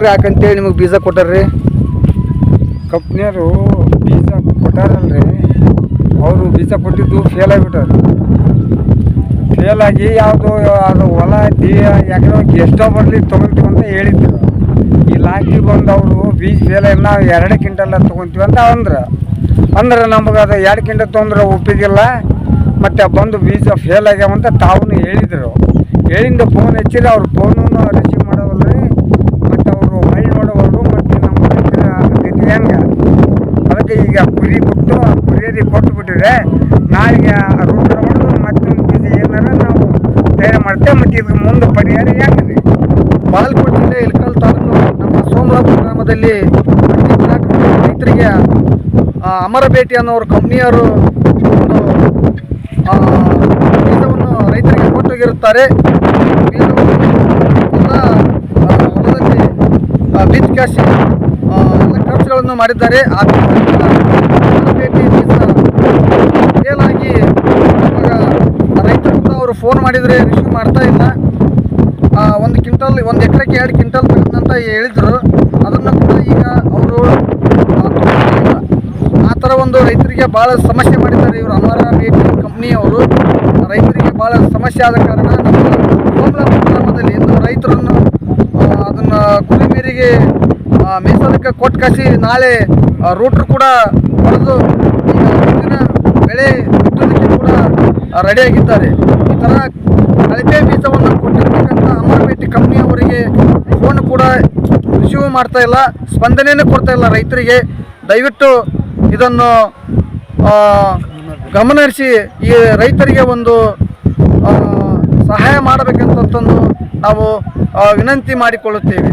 ಎಕರೆ ಹಾಕಂತೇಳಿ ನಿಮಗೆ ಬೀಜ ಕೊಟ್ಟಾರ್ರಿ. ಕಂಪ್ನಿಯವರು ಬೀಜ ಕೊಟ್ಟಾರಲ್ರಿ. ಅವರು ಬೀಜ ಕೊಟ್ಟಿದ್ದು ಫೇಲ್ ಆಗಿಬಿಟ್ಟಾರೆ. ಫೇಲ್ ಆಗಿ ಯಾವುದು, ಅದು ಹೊಲ, ದಿ, ಯಾಕಂದ್ರೆ ಎಷ್ಟೋ ಬರಲಿ ತೊಗೊಳ್ತೀವಿ ಅಂತ ಹೇಳಿದ್ರು. ಈ ಲಾಕಿ ಬಂದು ಅವರು ಬೀಜ ಫೇಲ್ ಆಗಿ ನಾವು ಎರಡು ಕಿಂಟಲ್ಲ ತೊಗೊತೀವಿ ಅಂತ ಅಂದ್ರೆ. ಅಂದ್ರೆ ನಮಗೆ ಅದು ಎರಡು ಕ್ವಿಂಟಲ್ ತೊಂದ್ರೆ ಒಪ್ಪಿದ್ದಿಲ್ಲ ಮತ್ತು ಬಂದು ಬೀಜ ಫೇಲ್ ಆಗ್ಯಾವಂತ ತಾವು ಹೇಳಿದರು. ಹೇಳಿಂದ ಫೋನ್ ಹಚ್ಚಿದ್ರೆ ಅವ್ರು ಫೋನು ರಿಸೀವ್ ಮಾಡೋವಲ್ರಿ ಮತ್ತು ಅವರು ಮೈ ನೋಡೋವಲ್ರು ಮತ್ತು ನಮ್ಮ ರೈತರ ಗತಿ ಹೆಂಗೆ ಅದಕ್ಕೆ ಈಗ ಕುರಿ ಬಿಟ್ಟು ಆ ಕೊಟ್ಟುಬಿಟ್ಟಿದೆ ನಾಳೆಗೆ ರೂಟ್ ನೋಡಿದ್ರು ಮತ್ತೊಂದು ಬೀಜ ಏನಾರ ನಾವು ತಯಾರು ಮಾಡ್ತೇವೆ. ಮತ್ತು ಮುಂದೆ ಪರಿಹಾರ ಯಾಕಿದೆ ಬಾಗಲಕೋಟೆ ಜಿಲ್ಲೆ ಇಳಕಲ್ ತಾಲೂಕು ನಮ್ಮ ಸೋಮಲಾಪುರ ಗ್ರಾಮದಲ್ಲಿ ರೈತರಿಗೆ ಆ, ಅಮರ ಭೇಟಿ ಅನ್ನೋರು ಕಂಪ್ನಿಯವರು ಒಂದು ಬೀಜವನ್ನು ರೈತರಿಗೆ ಕೊಟ್ಟೋಗಿರುತ್ತಾರೆ. ಬೀಜ ಕಾಸಿ ಆ, ಎಲ್ಲ ಖರ್ಚುಗಳನ್ನು ಮಾಡಿದ್ದಾರೆ. ಆ ಅಮರ ಭೇಟಿ ಬೀಜ ಫೇಲ್ ಆಗಿ ಇವಾಗ ರೈತರು ಕೂಡ ಅವರು ಫೋನ್ ಮಾಡಿದರೆ ರಿಸೀವ್ ಮಾಡ್ತಾ ಇಲ್ಲ. ಒಂದು ಕ್ವಿಂಟಲ್ ಒಂದು ಎಕರೆಗೆ ಎರಡು ಕ್ವಿಂಟಲ್ ಅಂತ ಹೇಳಿದ್ರು. ಅದನ್ನು ಕೂಡ ಈಗ ಅವರು, ಆ ಥರ ಒಂದು ರೈತರಿಗೆ ಭಾಳ ಸಮಸ್ಯೆ ಮಾಡಿದ್ದಾರೆ ಇವರು ಅಮರ ಭೇಟಿ ಕಂಪ್ನಿಯವರು. ರೈತರಿಗೆ ಭಾಳ ಸಮಸ್ಯೆ ಆದ ಕಾರಣ ನಮ್ಮ ಗ್ರಾಮದಲ್ಲಿ ಇಂದು ರೈತರನ್ನು ಅದನ್ನು ಕುರಿ ಮೀರಿಗೆ ಮೇಸಲಕ್ಕೆ ಕೊಟ್ಟು ಕಸಿ ನಾಳೆ ರೂಟ್ರು ಕೂಡ ಹೊಡೆದು ಬೆಳೆ ರೆಡಿಯಾಗಿದ್ದಾರೆ ಈ ಥರ ಕಳಪೆ ಬೀಜವನ್ನು ಕೊಟ್ಟಿರ್ತಕ್ಕಂಥ ಅಮರಬೇಟಿ ಕಂಪ್ನಿಯವರಿಗೆ ಫೋನ್ ಕೂಡ ರಿಸೀವ್ ಮಾಡ್ತಾ ಇಲ್ಲ, ಸ್ಪಂದನೆಯನ್ನು ಕೊಡ್ತಾ ಇಲ್ಲ ರೈತರಿಗೆ. ದಯವಿಟ್ಟು ಇದನ್ನು ಗಮನಹರಿಸಿ ಈ ರೈತರಿಗೆ ಒಂದು ಸಹಾಯ ಮಾಡಬೇಕಂತಂದು ನಾವು ವಿನಂತಿ ಮಾಡಿಕೊಳ್ಳುತ್ತೇವೆ.